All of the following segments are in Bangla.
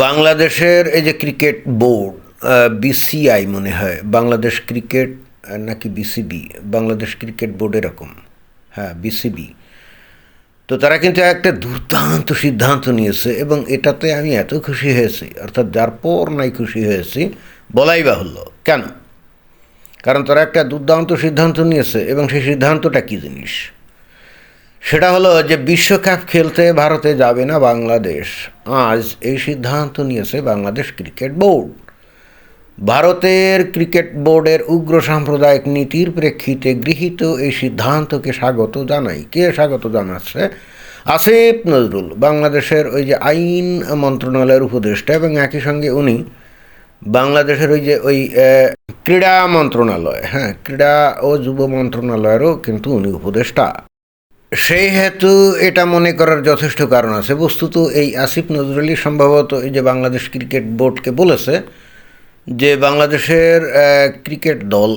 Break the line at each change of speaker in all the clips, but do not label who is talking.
বাংলাদেশের এই যে ক্রিকেট বোর্ড বিসিআই মনে হয়, বাংলাদেশ ক্রিকেট নাকি বিসিবি বাংলাদেশ ক্রিকেট বোর্ড এরকম। হ্যাঁ বিসিবি তো তারা কিন্তু একটা দুর্দান্ত সিদ্ধান্ত নিয়েছে এবং এটাতে আমি এত খুশি হয়েছি, অর্থাৎ যার পর নাই খুশি হয়েছি, বলাই বাহুল্য। কেন? কারণ তারা একটা দুর্দান্ত সিদ্ধান্ত নিয়েছে এবং সেই সিদ্ধান্তটা কী জিনিস? সেটা হলো যে বিশ্বকাপ খেলতে ভারতে যাবে না বাংলাদেশ। আজ এই সিদ্ধান্ত নিয়েছে বাংলাদেশ ক্রিকেট বোর্ড। ভারতের ক্রিকেট বোর্ডের উগ্র সাম্প্রদায়িক নীতির প্রেক্ষিতে গৃহীত এই সিদ্ধান্তকে স্বাগত জানাই। কে স্বাগত জানাচ্ছে? আসিফ নজরুল, বাংলাদেশের ওই যে আইন মন্ত্রণালয়ের উপদেষ্টা এবং একই সঙ্গে উনি বাংলাদেশের ওই যে ওই ক্রীড়া মন্ত্রণালয় হ্যাঁ ক্রীড়া ও যুব মন্ত্রণালয়েরও কিন্তু উনি উপদেষ্টা। সেই হেতু এটা মনে করার যথেষ্ট কারণ আছে। বস্তুত এই আসিফ নজরুলি সম্ভবত এই যে বাংলাদেশ ক্রিকেট বোর্ডকে বলেছে যে বাংলাদেশের ক্রিকেট দল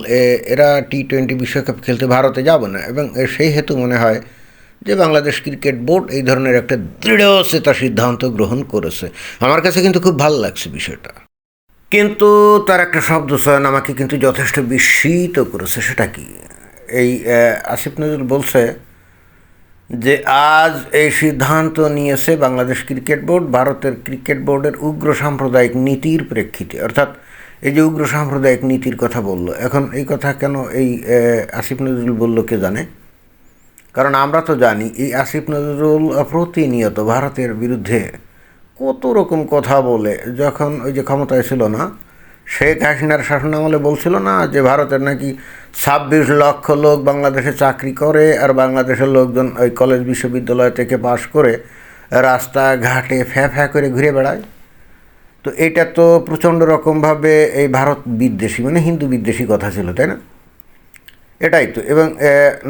এরা টি টোয়েন্টি বিশ্বকাপ খেলতে ভারতে যাবে না এবং সেই হেতু মনে হয় যে বাংলাদেশ ক্রিকেট বোর্ড এই ধরনের একটা দৃঢ়চেতা সিদ্ধান্ত গ্রহণ করেছে। আমার কাছে কিন্তু খুব ভালো লাগছে বিষয়টা। কিন্তু তার একটা শব্দ চয়ন আমাকে কিন্তু যথেষ্ট বিস্মিত করেছে। সেটা কি? এই আসিফ নজরুল বলছে যে আজ এই সিদ্ধান্ত নিয়েছে বাংলাদেশ ক্রিকেট বোর্ড, ভারতের ক্রিকেট বোর্ডের উগ্র সাম্প্রদায়িক নীতির প্রেক্ষিতে। অর্থাৎ এই যে উগ্র সাম্প্রদায়িক নীতির কথা বলল, এখন এই কথা কেন এই আসিফ নজরুল বলল কে জানে? কারণ আমরা তো জানি এই আসিফ নজরুল প্রতিনিয়ত ভারতের বিরুদ্ধে কত রকম কথা বলে, যখন ওই যে ক্ষমতায় ছিল না শেখ হাসিনার শাসনামলে বলছিল না যে ভারতের নাকি ছাব্বিশ লক্ষ লোক বাংলাদেশে চাকরি করে আর বাংলাদেশের লোকজন ওই কলেজ বিশ্ববিদ্যালয় থেকে পাশ করে রাস্তাঘাটে ফ্যা ফ্যা করে ঘুরে বেড়ায়? তো এটা তো প্রচণ্ড রকমভাবে এই ভারত বিদ্বেষী মানে হিন্দু বিদ্বেষী কথা ছিল, তাই না? এটাই তো। এবং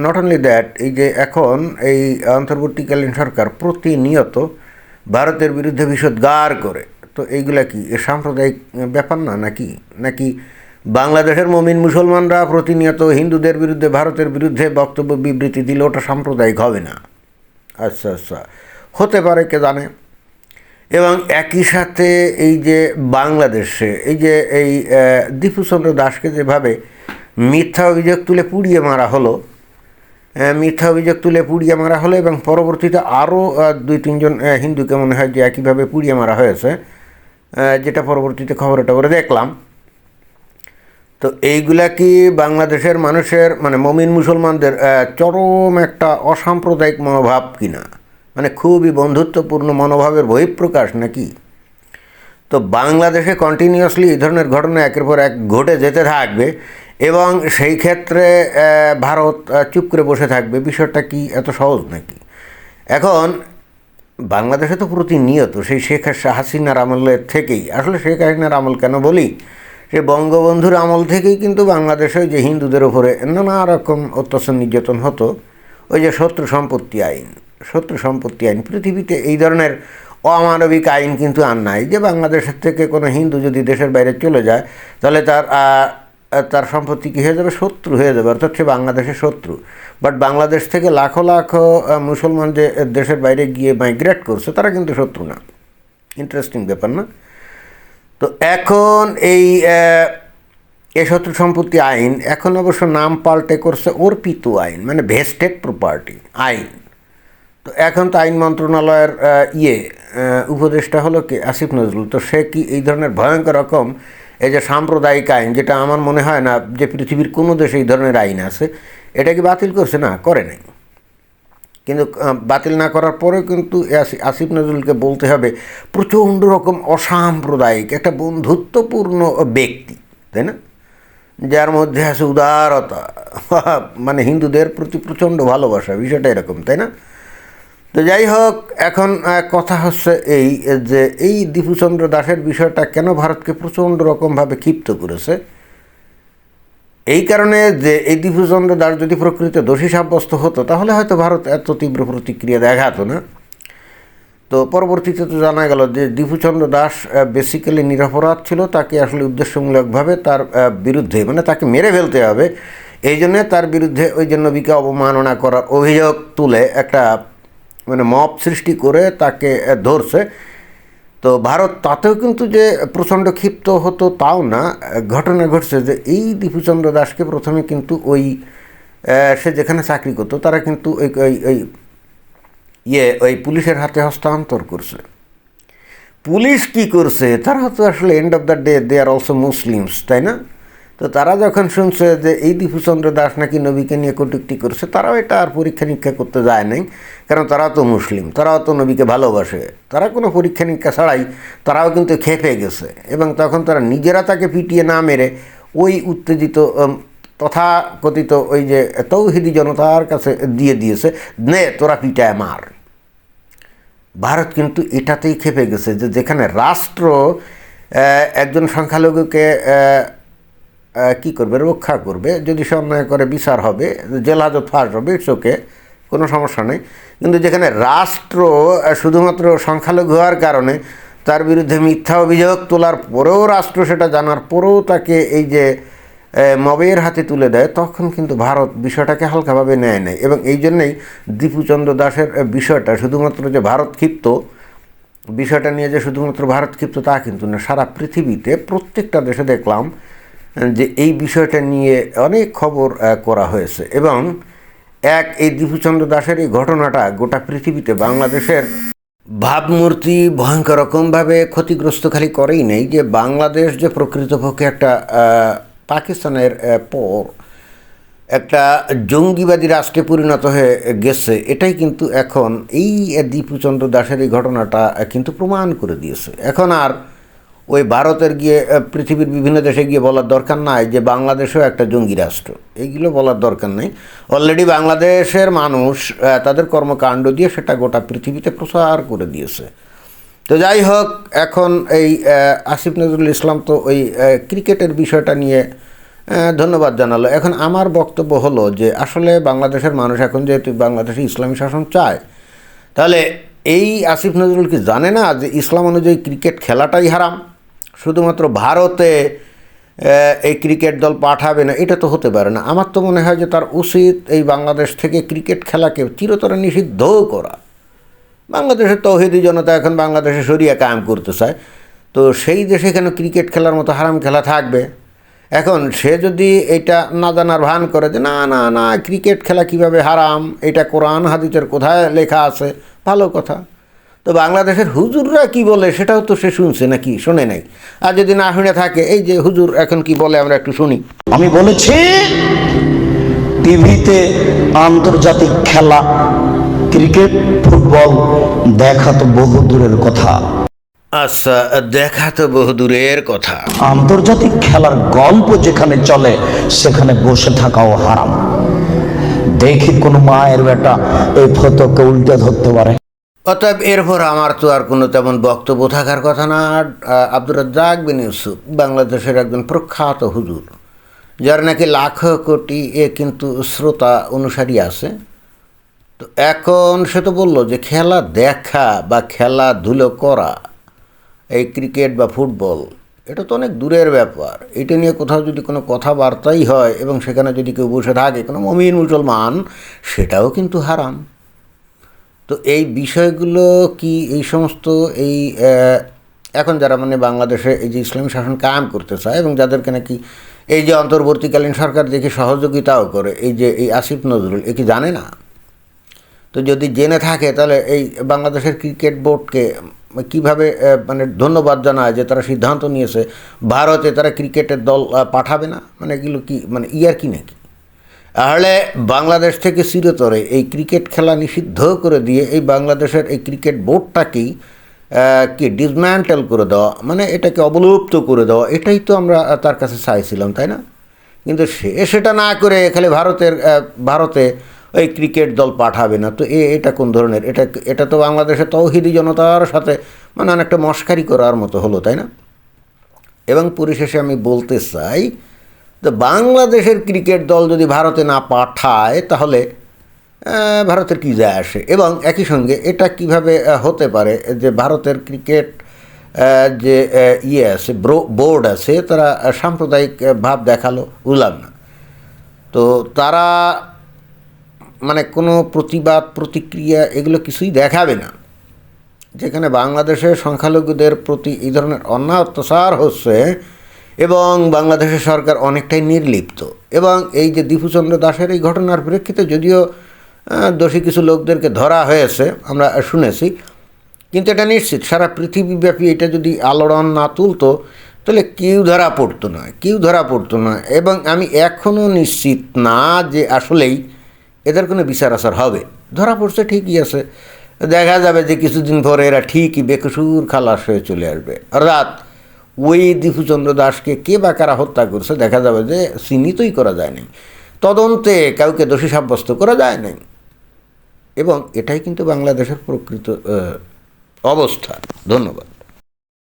নট অনলি দ্যাট এই যে এখন এই অন্তর্বর্তীকালীন সরকার প্রতিনিয়ত ভারতের বিরুদ্ধে বিষোদ্গার করে। তো এইগুলা কি? এ সাম্প্রদায়িক ব্যাপার না নাকি? নাকি বাংলাদেশের মমিন মুসলমানরা প্রতিনিয়ত হিন্দুদের বিরুদ্ধে, ভারতের বিরুদ্ধে বক্তব্য, বিবৃতি দিলে ওটা সাম্প্রদায়িক হবে না? আচ্ছা আচ্ছা। হতে পারে, কে জানে? এবং একই সাথে এই যে বাংলাদেশে, এই যে এই দীপুচন্দ্র দাসকে যেভাবে মিথ্যা অভিযোগ তুলে পুড়িয়ে মারা হলো মিথ্যা অভিযোগ তুলে পুড়িয়ে মারা হলো এবং পরবর্তীতে আরও দুই, তিনজন হিন্দুকে মনে হয় যে একইভাবে পুড়িয়ে মারা হয়েছে যেটা পরবর্তীতে খবরে টবরে দেখলাম। তো এইগুলা কি বাংলাদেশের মানুষের মানে মমিন মুসলমানদের চরম একটা অসাম্প্রদায়িক মনোভাব কিনা? মানে খুবই বন্ধুত্বপূর্ণ মনোভাবের বহিঃপ্রকাশ নাকি? তো বাংলাদেশে কন্টিনিউয়াসলি এই ধরনের ঘটনা একের পর এক ঘটে যেতে থাকবে এবং সেই ক্ষেত্রে ভারত চুপ করে বসে থাকবে। বিষয়টা কি এত সহজ নাকি? এখন বাংলাদেশে তো প্রতিনিয়ত সেই শেখ হাসি- হাসিনার আমলের থেকেই। আসলে শেখ হাসিনার আমল কেন বলি? সে বঙ্গবন্ধুর আমল থেকেই কিন্তু বাংলাদেশে যে হিন্দুদের ওপরে নানা রকম অত্যাচার নির্যাতন হতো। ওই যে শত্রু সম্পত্তি আইন। শত্রু সম্পত্তি আইন। পৃথিবীতে এই ধরনের অমানবিক আইন কিন্তু আর নাই। যে বাংলাদেশের থেকে কোনো হিন্দু যদি দেশের বাইরে চলে যায়, তাহলে তার তার সম্পত্তি কী হয়ে যাবে? শত্রু হয়ে যাবে, অর্থাৎ সে বাংলাদেশের শত্রু। বাট বাংলাদেশ থেকে লাখো লাখো মুসলমান যে দেশের বাইরে গিয়ে মাইগ্রেট করছে, তারা কিন্তু শত্রু না। ইন্টারেস্টিং ব্যাপার না? তো এখন এই এ শত্রু সম্পত্তি আইন, এখন অবশ্য নাম পাল্টে করছে অর্পিত আইন মানে ভেস্টেড প্রপার্টি আইন। তো এখন তো আইন মন্ত্রণালয়ের ইয়ে উপদেষ্টা হলো কি? আসিফ নজরুল। তো সে কি এই ধরনের ভয়ঙ্কর রকম এই যে সাম্প্রদায়িক আইন, যেটা আমার মনে হয় না যে পৃথিবীর কোনো দেশে এই ধরনের আইন আছে, এটা কি বাতিল করছে? না, করে নাই। কিন্তু বাতিল না করার পরেও কিন্তু আসিফ নজরুলকে বলতে হবে, প্রচণ্ড রকম অসাম্প্রদায়িক, একটা বন্ধুত্বপূর্ণ ব্যক্তি, তাই না? যার মধ্যে আছে উদারতা মানে হিন্দুদের প্রতি প্রচণ্ড ভালোবাসা, বিষয়টা এরকম, তাই না? তো যাই হোক, এখন কথা হচ্ছে এই, যে এই দীপুচন্দ্র দাসের বিষয়টা কেন ভারতকে প্রচণ্ড রকমভাবে ক্ষিপ্ত করেছে? এই কারণে যে এই দীপুচন্দ্র দাস যদি প্রকৃত দোষী সাব্যস্ত হতো, তাহলে হয়তো ভারত এত তীব্র প্রতিক্রিয়া দেখাতো না। তো পরবর্তীতে তো জানা গেল যে দীপুচন্দ্র দাস বেসিক্যালি নিরপরাধ ছিল, তাকে আসলে উদ্দেশ্যমূলকভাবে তার বিরুদ্ধে মানে তাকে মেরে ফেলতে হবে। এই জন্যে তার বিরুদ্ধে ওই জন্য নবীকে অবমাননা করার অভিযোগ তুলে একটা মানে মপ সৃষ্টি করে তাকে ধরছে। তো ভারত তাতেও কিন্তু যে প্রচণ্ড ক্ষিপ্ত হতো তাও না। ঘটনা ঘটছে যে এই দীপুচন্দ্র দাসকে প্রথমে কিন্তু ওই সে যেখানে চাকরি করতো, তারা কিন্তু ওই ওই ওই ইয়ে ওই পুলিশের হাতে হস্তান্তর করছে। পুলিশ কি করছে? তারা তো আসলে end of the day they are also Muslims তাই না? তো তারা যখন শুনছে যে এই দীপুচন্দ্র দাস নাকি নবীকে নিয়ে কটুক্তি করছে, তারাও এটা আর পরীক্ষা নিরীক্ষা করতে যায় নাই। কারণ তারাও তো মুসলিম, তারাও তো নবীকে ভালোবাসে। তারা কোনো পরীক্ষা নিরীক্ষা ছাড়াই তারাও কিন্তু খেপে গেছে এবং তখন তারা নিজেরা তাকে পিটিয়ে না মেরে ওই উত্তেজিত তথাকথিত ওই যে তৌহিদি জনতার কাছে দিয়ে দিয়েছে, নে, তোরা পিটায় মার। ভারত কিন্তু এটাতেই খেপে গেছে যে যেখানে রাষ্ট্র একজন সংখ্যালঘুকে কি করবে? রক্ষা করবে। যদি সে অন্যায় করে বিচার হবে জেল হাজত ফাঁস হবে ইটস ওকে কোনো সমস্যা নেই। কিন্তু যেখানে রাষ্ট্র শুধুমাত্র সংখ্যালঘু হওয়ার কারণে তার বিরুদ্ধে মিথ্যা অভিযোগ তোলার পরেও রাষ্ট্র সেটা জানার পরেও তাকে এই যে মবের হাতে তুলে দেয়, তখন কিন্তু ভারত বিষয়টাকে হালকাভাবে নেয় নেয় এবং এই জন্যেই দীপুচন্দ্র দাসের বিষয়টা শুধুমাত্র যে ভারত ক্ষিপ্ত, বিষয়টা নিয়ে যে শুধুমাত্র ভারত ক্ষিপ্ত তা কিন্তু না সারা পৃথিবীতে প্রত্যেকটা দেশে দেখলাম যে এই বিষয়টা নিয়ে অনেক খবর করা হয়েছে এবং এক এই দীপুচন্দ্র দাসের এই ঘটনাটা গোটা পৃথিবীতে বাংলাদেশের ভাবমূর্তি ভয়ঙ্কর রকমভাবে ক্ষতিগ্রস্ত খালি করেই নেই যে বাংলাদেশ যে প্রকৃতপক্ষে একটা পাকিস্তানের পর, একটা জঙ্গিবাদী রাষ্ট্রে পরিণত হয়ে গেছে, এটাই কিন্তু এখন এই দীপুচন্দ্র দাসের এই ঘটনাটা কিন্তু প্রমাণ করে দিয়েছে। এখন আর ওই ভারতের গিয়ে পৃথিবীর বিভিন্ন দেশে গিয়ে বলার দরকার নাই যে বাংলাদেশও একটা জঙ্গি রাষ্ট্র। এইগুলো বলার দরকার নেই। অলরেডি বাংলাদেশের মানুষ তাদের কর্মকাণ্ড দিয়ে সেটা গোটা পৃথিবীতে প্রসার করে দিয়েছে। তো যাই হোক, এখন এই আসিফ নজরুল ইসলাম তো ওই ক্রিকেটের বিষয়টা নিয়ে ধন্যবাদ জানালো। এখন আমার বক্তব্য হলো যে, আসলে বাংলাদেশের মানুষ এখন যেহেতু বাংলাদেশে ইসলামী শাসন চায়, তাহলে এই আসিফ নজরুল কি জানে না যে ইসলাম অনুযায়ী ক্রিকেট খেলাটাই হারাম? শুধুমাত্র ভারতে এই ক্রিকেট দল পাঠাবে না, এটা তো হতে পারে না। আমার তো মনে হয় যে তার উচিত এই বাংলাদেশ থেকে ক্রিকেট খেলাকে চিরতরে নিষিদ্ধও করা। বাংলাদেশের তৌহিদি জনতা এখন বাংলাদেশে সরিয়া কায়েম করতে চায়। তো সেই দেশে কেন ক্রিকেট খেলার মতো হারাম খেলা থাকবে? এখন সে যদি এটা না জানার ভান করে যে, না না না, ক্রিকেট খেলা কীভাবে হারাম? এটা কোরআন হাদিসের কোথায় লেখা আছে? ভালো কথা। তো বাংলাদেশের হুজুররা কি বলে সেটাও তো সে শুনছে নাকি শোনে নাই। আর যদি না শুনে থাকে এই যে হুজুর এখন কি বলে আমরা একটু শুনি।
আমি বলেছি টিভিতে আন্তর্জাতিক খেলা ক্রিকেট ফুটবল দেখা তো বহু দূরের কথা।
আচ্ছা দেখা তো বহু দূরের কথা।
আন্তর্জাতিক খেলার গল্প যেখানে চলে সেখানে বসে থাকাও হারাম। দেখি কোনো মায়ের বেটা এই ফটোকে উল্টে ধরতে পারে।
অতএব এরপর আমার তো আর কোনো তেমন বক্তব্য থাকার কথা না। আব্দুর রাজ্জাক বিন ইউসুফ, বাংলাদেশের একজন প্রখ্যাত হুজুর, যার নাকি লাখ কোটি এ কিন্তু শ্রোতা অনুসারী আছে। তো এখন সে তো বলল যে খেলা দেখা বা খেলাধুলো করা, এই ক্রিকেট বা ফুটবল, এটা তো অনেক দূরের ব্যাপার। এটা নিয়ে কোথাও যদি কোনো কথাবার্তাই হয় এবং সেখানে যদি কেউ বসে থাকে, কোনো মমিন মুসলমান, সেটাও কিন্তু হারাম। তো এই বিষয়গুলো কি এই সমস্ত এই এখন যারা মানে বাংলাদেশে এই যে ইসলামী শাসন কায়েম করতে চায় এবং যাদেরকে নাকি এই যে অন্তর্বর্তীকালীন সরকার দেখে সহযোগিতাও করে, এই যে এই আসিফ নজরুল, এ কি জানে না? তো যদি জেনে থাকে তাহলে এই বাংলাদেশের ক্রিকেট বোর্ডকে কীভাবে মানে ধন্যবাদ জানায় যে তারা সিদ্ধান্ত নিয়েছে, ভারতে তারা ক্রিকেটের দল পাঠাবে না? মানে এগুলো কি মানে ইয়ার কি নাকি? তাহলে বাংলাদেশ থেকে চিরতরে এই ক্রিকেট খেলা নিষিদ্ধ করে দিয়ে এই বাংলাদেশের এই ক্রিকেট বোর্ডটাকেই কি ডিসম্যান্টেল করে দেওয়া মানে এটাকে অবলুপ্ত করে দেওয়া, এটাই তো আমরা তার কাছে চাইছিলাম, তাই না? কিন্তু সে, সেটা না করে খালি ভারতের ভারতে ওই ক্রিকেট দল পাঠাবে না, তো এ, এটা কোন ধরনের? এটা এটা তো বাংলাদেশের তৌহিদি জনতার সাথে মানে অনেকটা মস্কারি করার মতো হলো, তাই না? এবং পরিশেষে আমি বলতে চাই তো বাংলাদেশের ক্রিকেট দল যদি ভারতে না পাঠায়, তাহলে ভারতের কী যায় আসে? এবং একই সঙ্গে এটা কীভাবে হতে পারে যে ভারতের ক্রিকেট যে ইয়ে আছে, ব্রো- বোর্ড আছে, তারা সাম্প্রদায়িক ভাব দেখাল, বুঝলাম না। তো তারা মানে কোনো প্রতিবাদ, প্রতিক্রিয়া এগুলো কিছুই দেখাবে না। যেখানে বাংলাদেশের সংখ্যালঘুদের প্রতি এই ধরনের অন্যায় অত্যাচার হচ্ছে এবং বাংলাদেশের সরকার অনেকটাই নির্লিপ্ত। এবং এই যে দীপুচন্দ্র দাসের এই ঘটনার প্রেক্ষিতে যদিও দোষী কিছু লোকদেরকে ধরা হয়েছে, আমরা শুনেছি, কিন্তু এটা নিশ্চিত, সারা পৃথিবীব্যাপী এটা যদি আলোড়ন না তুলতো, তাহলে কেউ ধরা পড়তো না, কেউ ধরা পড়তো না। এবং আমি এখনও নিশ্চিত না যে আসলেই এদের কোনো বিচার আচার হবে। ধরা পড়ছে ঠিকই আছে। দেখা যাবে যে কিছুদিন পরে এরা ঠিকই বেকসুর খালাস হয়ে চলে আসবে। অর্থাৎ ওই দীপুচন্দ্র দাসকে কে বা কারা হত্যা করছে, দেখা যাবে যে চিহ্নিতই করা যায় নাই। তদন্তে কাউকে দোষী সাব্যস্ত করা যায় নাই। এবং এটাই কিন্তু বাংলাদেশের প্রকৃত অবস্থা। ধন্যবাদ।